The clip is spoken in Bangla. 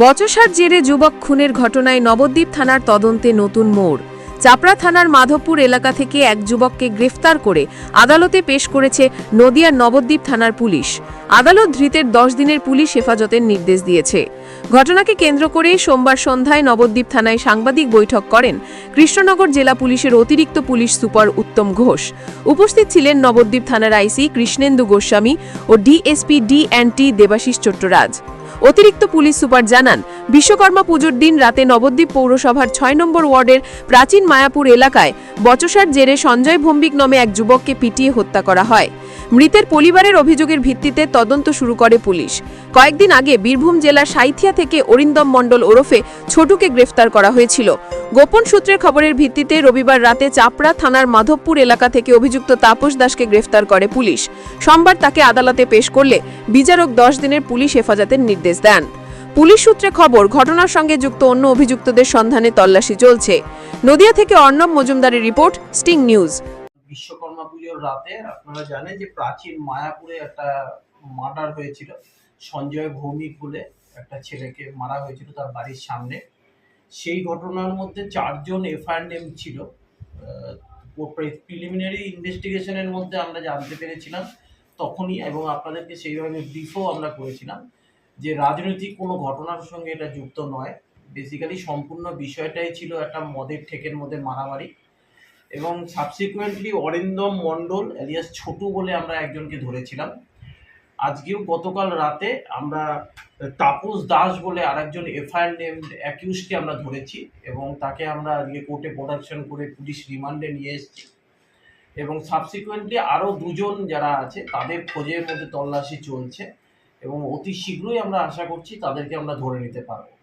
বচসার জেরে যুবক খুনের ঘটনায় নবদ্বীপ থানার তদন্তে নতুন মোড়। চাপড়া থানার মাধবপুর এলাকা থেকে এক যুবককে গ্রেফতার করে আদালতে পেশ করেছে নদিয়ার নবদ্বীপ থানার পুলিশ। আদালত ধৃতের দশ দিনের পুলিশ হেফাজতের নির্দেশ দিয়েছে। ঘটনাকে কেন্দ্র করে সোমবার সন্ধ্যায় নবদ্বীপ থানায় সাংবাদিক বৈঠক করেন কৃষ্ণনগর জেলা পুলিশের অতিরিক্ত পুলিশ সুপার উত্তম ঘোষ। উপস্থিত ছিলেন নবদ্বীপ থানার IC Krishnendu Goswami O DSP D and T Debashis Chattaraj. অতিরিক্ত পুলিশ সুপার জানান বিশ্বকর্মা পুজোর দিন রাতে নবদ্বীপ পৌরসভার ছয় নম্বর ওয়ার্ডের প্রাচীন মায়াপুর এলাকায় বচসার জেরে সঞ্জয় ভম্বিক নামে এক যুবককে পিটিয়ে হত্যা করা হয়। মৃতের পরিবারের অভিযোগের ভিত্তিতে তদন্ত শুরু করে পুলিশ। কয়েকদিন আগে বীরভূম জেলার সাইথিয়া থেকে অরিন্দম মণ্ডল ওরফে ছোটুকে গ্রেফতার করা হয়েছিল। গোপন সূত্রের খবরের ভিত্তিতে রবিবার রাতে চাপড়া থানার মাধবপুর এলাকা থেকে অভিযুক্ত তাপস দাসকে গ্রেফতার করে পুলিশ। সোমবার তাকে আদালতে পেশ করলে বিচারক দশ দিনের পুলিশ হেফাজতের নির্দেশ দেন। পুলিশ সূত্রে খবর, ঘটনার সঙ্গে যুক্ত অন্য অভিযুক্তদের সন্ধানে তল্লাশি চলছে। নদিয়া থেকে অর্ণব মজুমদারের রিপোর্ট, স্টিং নিউজ। বিশ্বকর্মা পুজোর রাতে আপনারা জানেন যে প্রাচীন মায়াপুরে একটা মার্ডার হয়েছিল। সঞ্জয় ভৌমিক বলে একটা ছেলেকে মারা হয়েছিল তার বাড়ির সামনে। সেই ঘটনার মধ্যে চারজন এফআইএম ছিল। প্রিলিমিনারি ইনভেস্টিগেশনের মধ্যে আমরা জানতে পেরেছিলাম তখনই এবং আপনাদেরকে সেইভাবে ব্রিফও আমরা করেছিলাম। যে রাজনৈতিক কোনো ঘটনার সঙ্গে এটা যুক্ত নয়। বেসিক্যালি সম্পূর্ণ বিষয়টাই ছিল একটা মদের ঠেকের মধ্যে মারামারি এবং সাবসিকুয়েন্টলি অরিন্দম মণ্ডল এলিয়াস ছোটু বলে আমরা একজনকে ধরেছিলাম। আজকেও গতকাল রাতে আমরা তাপস দাস বলে আরেকজন এফআইআর নেম অ্যাকিউজকে আমরা ধরেছি এবং তাকে আমরা আজকে কোর্টে প্রোডাকশন করে পুলিশ রিমান্ডে নিয়ে এসেছি। এবং সাবসিকুয়েন্টলি আরও দুজন যারা আছে, তাদের খোঁজের মধ্যে তল্লাশি চলছে। এবং অতি শীঘ্রই আমরা আশা করছি তাদেরকে আমরা ধরে নিতে পারব।